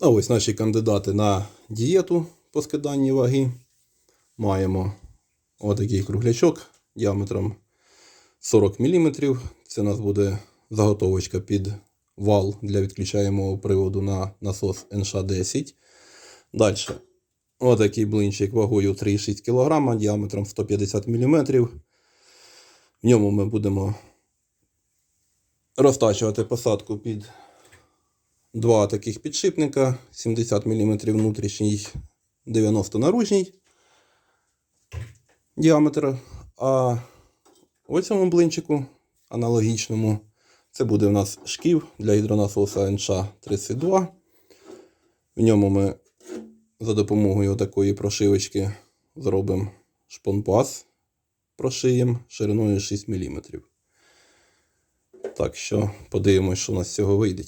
А ось наші кандидати на дієту по скиданні ваги. Маємо отакий круглячок діаметром 40 мм. Це у нас буде заготовочка під вал для відключаємого приводу на насос НШ-10. Далі. Отакий блинчик вагою 3,6 кг, діаметром 150 мм. В ньому ми будемо розтачувати посадку під два таких підшипника, 70 мм внутрішній, 90 наружній діаметр. А в цьому блинчику аналогічному це буде у нас шків для гідронасоса НШ-32. В ньому ми за допомогою такої прошивочки зробимо шпонпас, прошиємо шириною 6 мм. Так що подивимось, що у нас з цього вийде.